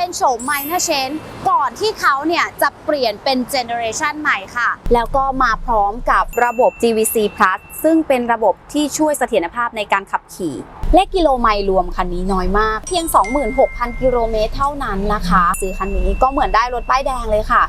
เป็นโฉม minor change ก่อนที่เขาเนี่ยจะเปลี่ยนเป็นเจเนอเรชันใหม่ค่ะ แล้วก็มาพร้อมกับระบบ GVC Plus ซึ่งเป็นระบบที่ช่วยเสถียรภาพในการขับขี่ เลขกิโลไมล์รวมคันนี้น้อยมาก เพียง 26,000 กิโลเมตรเท่านั้นนะคะ ซื้อคันนี้ก็เหมือนได้รถป้ายแดงเลยค่ะ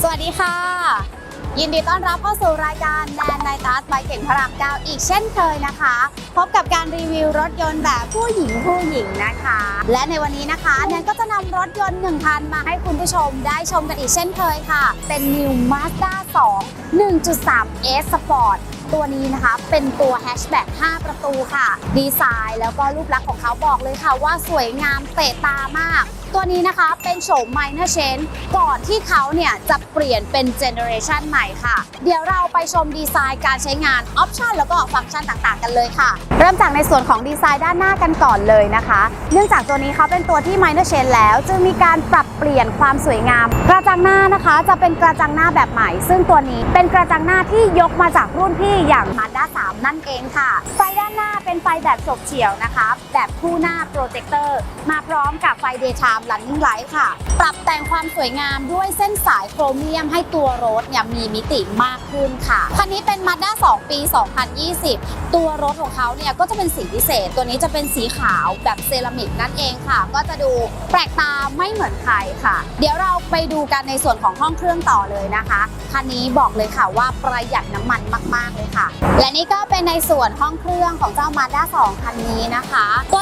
สวัสดีค่ะ ยินดีต้อนรับเข้าสู่รายการแนนไนตัสใบเก่งพระรามเก้าอีกเช่นเคยนะคะ พบกับการรีวิวรถยนต์แบบผู้หญิงผู้หญิงนะคะ และในวันนี้นะคะแนนก็จะนำรถยนต์หนึ่งคันมาให้คุณผู้ชมได้ชมกันอีกเช่นเคยค่ะ เป็น New Mazda 2 1.3 S Sport ตัวนี้นะคะเป็นตัวแฮชแบ็ก5ประตูค่ะ ดีไซน์แล้วก็รูปลักษณ์ของเขาบอกเลยค่ะว่าสวยงามเตะตามาก ตัวนี้นะคะเป็นโฉม minor change ก่อนที่เขาเนี่ยจะเปลี่ยนเป็นเจเนอเรชันใหม่ค่ะ เดี๋ยวเราไปชมดีไซน์การใช้งานออปชันแล้วก็ฟังก์ชันต่างๆ กันเลยค่ะ เริ่มจากในส่วนของดีไซน์ด้านหน้ากันก่อนเลยนะคะ เนื่องจากตัวนี้เขาเป็นตัวที่ minor change แล้วจึงมีการปรับเปลี่ยนความสวยงาม กระจังหน้านะคะจะเป็นกระจังหน้าแบบใหม่ ซึ่งตัวนี้เป็นกระจังหน้าที่ยกมาจากรุ่นพี่อย่าง Mazda 3 นั่นเองค่ะ ไฟด้านหน้าเป็นไฟแบบฉกเฉี่ยวนะคะ แบบคู่หน้าโปรเจคเตอร์มาพร้อมกับไฟเดชาม daytime running light ค่ะ ปรับแต่งความสวยงามด้วยเส้นสายโครเมียมให้ตัวรถเนี่ยมีมิติมากขึ้นค่ะ คันนี้เป็น Mazda 2 ปี 2020 ตัวรถของเขาเนี่ยก็จะเป็นสีพิเศษ ตัวนี้จะเป็นสีขาวแบบเซรามิกนั่นเองค่ะ ก็จะดูแปลกตาไม่เหมือนใครค่ะ เดี๋ยวเราไปดูกันในส่วนของห้องเครื่องต่อเลยนะคะ คันนี้บอกเลยค่ะว่าประหยัดน้ำมันมาก ๆเลยค่ะ และนี่ก็เป็นในส่วนห้องเครื่องของเจ้า Mazda 2 คันนี้นะคะต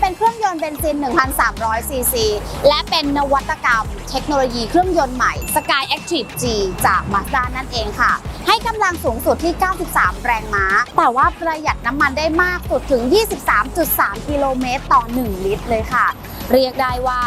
เป็นเครื่องยนต์เบนซิน 1,300 ซีซี และเป็นนวัตกรรมเทคโนโลยีเครื่องยนต์ใหม่ Sky Active G จาก Mazda นั่นเองค่ะ ให้กำลังสูงสุดที่ 93 แรงม้า แต่ว่าประหยัดน้ำมันได้มากสุดถึง 23.3 กิโลเมตรต่อ 1 ลิตรเลยค่ะ เรียกได้ว่า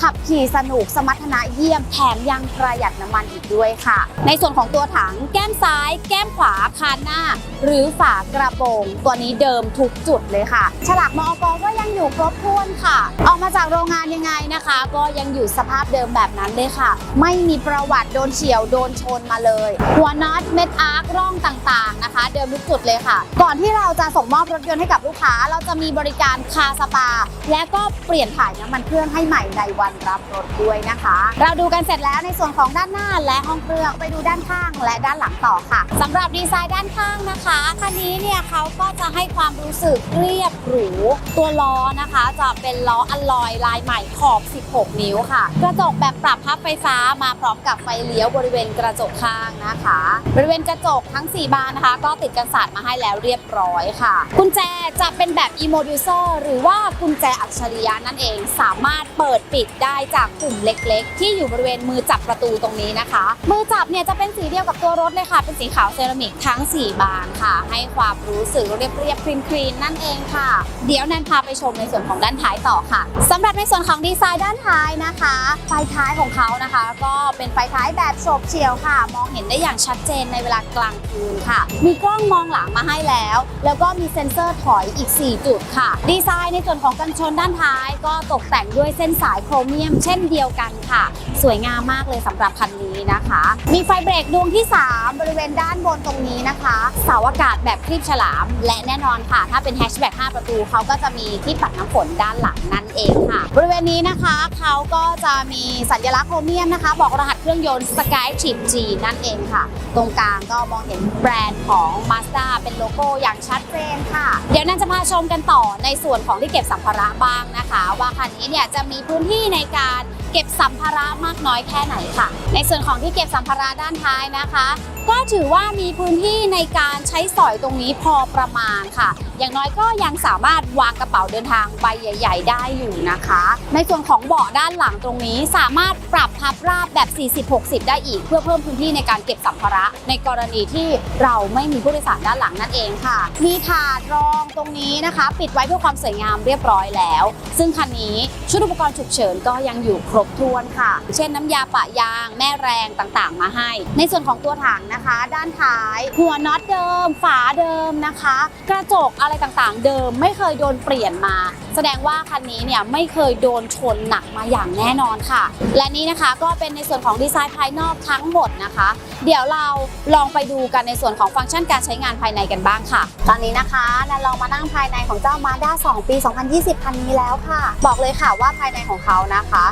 ขับขี่สนุกสมรรถนะเยี่ยมแถมยังประหยัดน้ำมันอีกด้วยค่ะ ในส่วนของตัวถังแก้มซ้าย แก้มขวาคานหน้า หรือฝากระโปรง ตัวนี้เดิมทุกจุดเลยค่ะ ฉลากมอกก็ยังอยู่ครบ ถ้วนค่ะ ออกมาจากโรงงานยังไงนะคะ ก็ยังอยู่สภาพเดิมแบบนั้นเลยค่ะ ไม่มีประวัติโดนเฉียวโดนชนมาเลย หัวน็อตเม็ดอาร์คร่องต่างๆนะคะ เดิมทุกจุดเลยค่ะ ก่อนที่เราจะส่งมอบรถยนต์ให้กับลูกค้า เราจะมีบริการคาสปา และก็เปลี่ยนถ่ายน้ำมันเครื่องให้ใหม่ในวันรับรถด้วยนะคะ เราดูกันเสร็จแล้วในส่วนของด้านหน้าและห้องเครื่องไปดูด้านข้างและด้านหลังต่อค่ะสำหรับดีไซน์ด้านข้างนะคะคันนี้เนี่ยเขาก็จะให้ความรู้สึกเรียบหรูตัวล้อนะคะจะเป็นล้ออลลอยลายใหม่ขอบ 16 นิ้วค่ะ กระจกแบบปรับพับไฟฟ้ามาพร้อมกับไฟเลี้ยวบริเวณกระจกข้างนะคะ บริเวณกระจกทั้ง 4 บานนะคะ ก็ติดกันสาดมาให้แล้วเรียบร้อยค่ะ กุญแจจะเป็นแบบ e-moducer หรือว่ากุญแจอัจฉริยะนั่นเองสามารถเปิดปิดได้จากปุ่มเล็กๆ ที่อยู่บริเวณมือจับประตูตรงนี้นะคะ มือจับเนี่ยจะเป็นสีเดียวกับตัวรถเลยค่ะ เป็นสีขาวเซรามิกทั้ง 4 บานค่ะ ให้ความรู้สึกเรียบๆคลีนๆนั่นเองค่ะ เดี๋ยวแนนพาไปชมในส่วนของด้านท้ายต่อค่ะสำหรับในส่วนของดีไซน์ด้านท้ายนะคะ ไฟท้ายของเขานะคะ ก็เป็นไฟท้ายแบบโฉบเฉี่ยวค่ะ มองเห็นได้อย่างชัดเจนในเวลากลางคืนค่ะ มีกล้องมองหลังมาให้แล้ว แล้วก็มีเซ็นเซอร์ถอยอีก 4 จุดค่ะ ดีไซน์ในส่วนของกันชนด้านท้าย ก็ตกแต่งด้วยเส้นสายโครเมียม เช่นเดียวกันค่ะ สวยงามมากเลยสำหรับคันนี้นะคะ มีไฟเบรกดวงที่ 3 บริเวณด้านบนตรงนี้นะคะเสาอากาศแบบคลีบฉลาม และแน่นอนค่ะ ถ้าเป็นแฮชแบ็ก5ประตูเขาก็จะมีที่ปัดน้ำฝนด้านหลังนั่นเองค่ะ บริเวณนี้นะคะเขาก็จะมีสัญลักษณ์โครเมียมนะคะ บอกรหัสเครื่องยนต์ Sky Trip G นั่นเองค่ะ ตรงกลางก็มองเห็นแบรนด์ของ Mazda เป็นโลโก้อย่างชัดเจนค่ะ เดี๋ยวนั้นจะพาชมกันต่อในส่วนของที่เก็บสัมภาระบ้างนะคะ ว่าคันนี้เนี่ยจะมีพื้นที่ในการเก็บสัมภาระมากน้อยแค่ไหนค่ะ ในส่วนของที่เก็บสัมภาระด้านท้ายนะคะ ก็ถือว่ามีพื้นที่ในการใช้สอยตรงนี้พอประมาณค่ะ อย่างน้อยก็ยังสามารถวางกระเป๋าเดินทางใบใหญ่ ๆ ได้อยู่นะคะ ในส่วนของเบาะด้านหลังตรงนี้สามารถปรับพับราบแบบ 40-60 ได้อีก เพื่อเพิ่มพื้นที่ในการเก็บสัมภาระ ในกรณีที่เราไม่มีผู้โดยสารด้านหลังนั่นเองค่ะ มีถาดรองตรงนี้นะคะ ปิดไว้เพื่อความสวยงามเรียบร้อยแล้ว ซึ่งคันนี้ชุดอุปกรณ์ฉุกเฉินก็ยังอยู่ครบถ้วนค่ะ เช่นน้ำยาปะยางแม่แรงต่างๆ มาให้ ในส่วนของตัวถังนะคะ ด้านท้าย หัวน็อตเดิม ฝาเดิมนะคะ กระจกอะไรต่างๆ เดิมไม่เคยโดนเปลี่ยนมา แสดงว่าคันนี้เนี่ยไม่เคยโดนชนหนักมาอย่างแน่นอนค่ะ และนี่นะคะก็เป็นในส่วนของดีไซน์ภายนอกทั้งหมดนะคะ เดี๋ยวเราลองไปดูกันในส่วนของฟังก์ชันการใช้งานภายในกันบ้างค่ะ ตอนนี้นะคะนันลองมานั่งภายในของเจ้า Mazda 2 ปี 2020 คันนี้แล้วค่ะ บอกเลยค่ะว่าภายในของเขานะคะ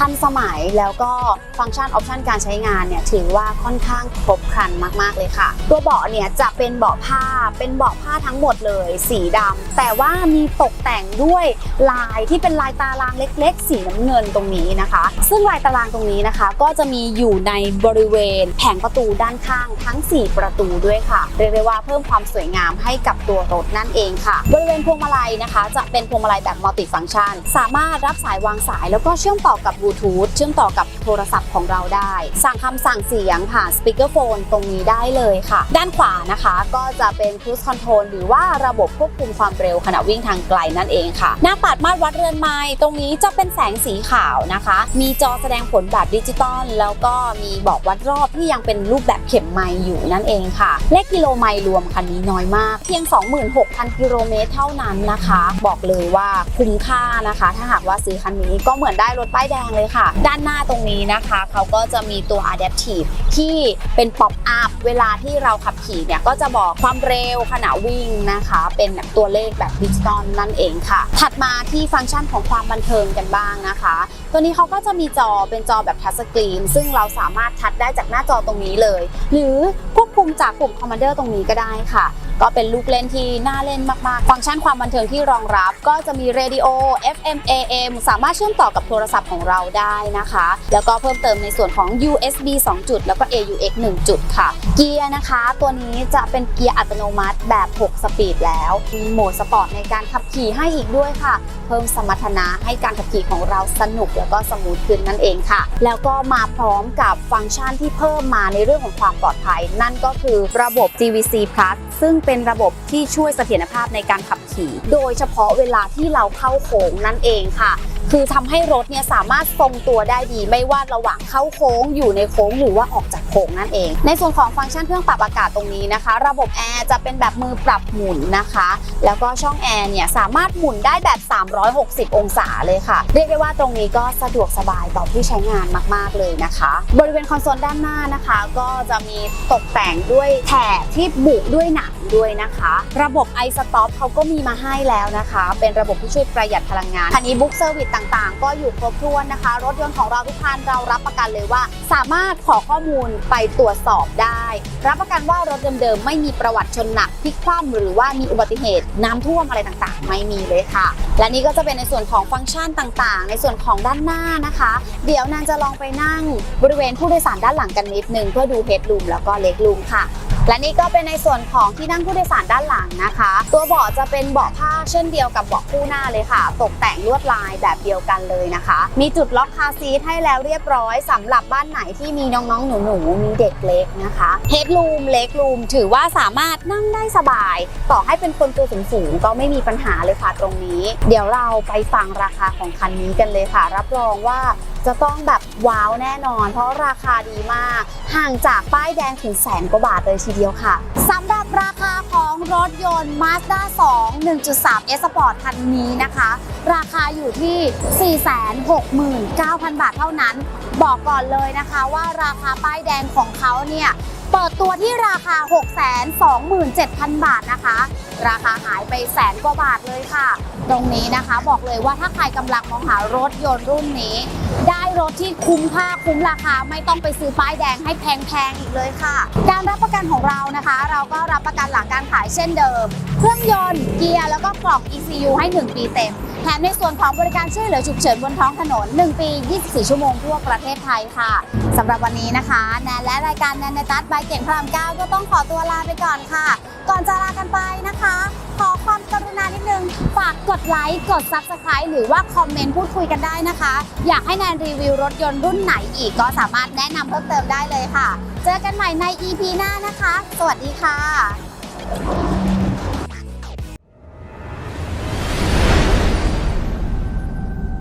ทันสมัยแล้วก็ฟังก์ชันออปชันการใช้งานเนี่ยถือว่าค่อนข้างครบครันมาก ๆ เลยค่ะ ตัวเบาะเนี่ยจะเป็นเบาะผ้าเป็นเบาะผ้าทั้งหมดเลย สีดำแต่ว่ามีตกแต่งด้วยลายที่เป็นลายตารางเล็ก ๆ สีน้ำเงินตรงนี้นะคะ ซึ่งลายตารางตรงนี้นะคะ ก็จะมีอยู่ในบริเวณแผงประตูด้านข้างทั้ง 4 ประตูด้วยค่ะเรียกได้ว่าเพิ่มความสวยงามให้กับตัวรถนั่นเองค่ะ บริเวณพวงมาลัยนะคะ จะเป็นพวงมาลัยแบบมัลติฟัง c t ชัน สามารถรับสายวางสายแล้วก็เชื่อมต่อกับบลูทูธเชื่อมต่อกับโทรศัพท์ของเราได้ สั่งคำสั่งเสียงผ่านสปีกเกอร์โฟนตรงนี้ได้เลยค่ะ ด้านขวานะคะก็จะเป็น Cruise Control หรือว่าระบบควบคุมความเร็วขณะวิ่งทางไกลนั่นเองค่ะ หน้าปัดมาตรวัดเรือนไม้ตรงนี้จะเป็นแสงสีขาวนะคะ มีจอแสดงผลแบบดิจิตอลแล้วก็มีบอกวัดรอบที่ยังเป็นรูปแบบเข็มไมล์อยู่นั่นเองค่ะ เลขกิโลไมล์รวมคันนี้น้อยมาก เพียง 26,000 กิโลเมตรเท่านั้นนะคะ บอกเลยว่าคุ้มค่านะคะ ถ้าหากว่าซื้อคันนี้ก็เหมือนได้รถป้ายแดงเลยค่ะ ด้านหน้าตรงนี้นะคะ เขาก็จะมีตัว Adaptive ที่เป็นป๊อปอัพเวลาที่เราขับขี่เนี่ย ก็จะบอกความเร็วขณะวิ่งนะคะ เป็นแบบตัวเลขแบบดิจิตอลนั่นเองค่ะ ถัดมาที่ฟังก์ชันของความบันเทิงกันบ้างนะคะ ตัวนี้เขาก็จะมีจอเป็นจอแบบทัชสกรีนซึ่งเราสามารถทัชได้จากหน้าจอตรงนี้เลย หรือควบคุมจากปุ่มคอมมานเดอร์ตรงนี้ก็ได้ค่ะก็เป็นลูกเล่นที่น่าเล่นมากๆ ฟังก์ชันความบันเทิงที่รองรับ ก็จะมีเรดิโอ FM AM สามารถเชื่อมต่อกับโทรศัพท์ของเราได้นะคะ แล้วก็เพิ่มเติมในส่วนของ USB 2 จุด แล้วก็ AUX 1 จุดค่ะ เกียร์นะคะ ตัวนี้จะเป็นเกียร์อัตโนมัติแบบ 6 สปีดแล้ว มีโหมดสปอร์ตในการขับขี่ให้อีกด้วยค่ะ เพิ่มสมรรถนะให้การขับขี่ของเราสนุกแล้วก็สมูทขึ้นนั่นเองค่ะ แล้วก็มาพร้อมกับฟังก์ชันที่เพิ่มมาในเรื่องของความปลอดภัย นั่นก็คือระบบ GVC Plus ซึ่งเป็นระบบที่ช่วยเสถียรภาพในการขับขี่ โดยเฉพาะเวลาที่เราเข้าโค้งนั่นเองค่ะ คือทำให้รถเนี่ยสามารถทรงตัวได้ดี ไม่ว่าระหว่างเข้าโค้งอยู่ในโค้งหรือว่าออกจากโค้งนั่นเอง ในส่วนของฟังก์ชันเครื่องปรับอากาศตรงนี้นะคะ ระบบแอร์จะเป็นแบบมือปรับหมุนนะคะ แล้วก็ช่องแอร์เนี่ยสามารถหมุนได้แบบ 360 องศาเลยค่ะ เรียกได้ว่าตรงนี้ก็สะดวกสบายต่อผู้ใช้งานมาก ๆ เลยนะคะ บริเวณคอนโซลด้านหน้านะคะ ก็จะมีตกแต่งด้วยแถบที่บุด้วยหนังด้วยนะคะ ระบบ i stop เขาก็มีมาให้แล้วนะคะ เป็นระบบที่ช่วยประหยัดพลังงานคันนี้บุ๊กเซอร์วิสต่างๆ ก็อยู่ครบถ้วนนะคะ รถยนต์ของเราทุกคันเรารับประกันเลยว่า สามารถขอข้อมูลไปตรวจสอบได้ รับประกันว่ารถเดิมๆ ไม่มีประวัติชนหนักพลิกคว่ำหรือว่ามีอุบัติเหตุน้ำท่วมอะไรต่างๆ ไม่มีเลยค่ะ และนี่ก็จะเป็นในส่วนของฟังก์ชันต่างๆ ในส่วนของด้านหน้านะคะ เดี๋ยวนางจะลองไปนั่งบริเวณผู้โดยสารด้านหลังกันนิดนึงเพื่อดูเฮดรูมแล้วก็เล็กรูมค่ะ และนี่ก็เป็นในส่วนของที่นั่งผู้โดยสารด้านหลังนะคะ ตัวเบาะจะเป็นเบาะผ้าเช่นเดียวกับเบาะคู่หน้าเลยค่ะ ตกแต่งลวดลายแบบเดียวกันเลยนะคะ มีจุดล็อกคาซีทให้แล้วเรียบร้อยสำหรับบ้านไหนที่มีน้องๆหนูๆมีเด็กเล็กนะคะเฮดรูมเล็กรูมถือว่าสามารถนั่งได้สบาย ต่อให้เป็นคนตัวสูงๆก็ไม่มีปัญหาเลยค่ะตรงนี้ เดี๋ยวเราไปฟังราคาของคันนี้กันเลยค่ะ รับรองว่า จะต้องแบบว้าวแน่นอน เพราะราคาดีมาก ห่างจากป้ายแดงถึงแสนกว่าบาทเลยทีเดียวค่ะสำหรับราคาของรถยนต์ Mazda 2 1.3 S Sport คันนี้นะคะ ราคาอยู่ที่ 469,000 บาทเท่านั้น บอกก่อนเลยนะคะว่าราคาป้ายแดงของเขาเนี่ยเปิดตัวที่ราคา 627,000 บาทนะคะ ราคาหายไปแสนกว่าบาทเลยค่ะ ตรงนี้นะคะบอกเลยว่าถ้าใครกำลังมองหารถยนต์รุ่นนี้ ได้รถที่คุ้มค่าคุ้มราคาไม่ต้องไปซื้อป้ายแดงให้แพงๆอีกเลยค่ะ การรับประกันของเรานะคะ เราก็รับประกันหลังการขายเช่นเดิม เครื่องยนต์เกียร์แล้วก็กล่อง ECU ให้ 1 ปีเต็มแถมในส่วนของบริการช่วยเหลือฉุกเฉินบนท้องถนน 1 ปี 24 ชั่วโมงทั่วประเทศไทยค่ะสำหรับวันนี้นะคะแนนและรายการแนนในตัดบายเก่งพระรามเก้าก็ต้องขอตัวลาไปก่อนค่ะ ก่อนจะลากันไปนะคะ ขอความกรุณานิดนึง ฝากกดไลค์ กด Subscribe หรือว่าคอมเมนต์พูดคุยกันได้นะคะ อยากให้แนนรีวิวรถยนต์รุ่นไหนอีกก็สามารถแนะนำเพิ่มเติมได้เลยค่ะ เจอกันใหม่ใน EP หน้านะคะ สวัสดีค่ะ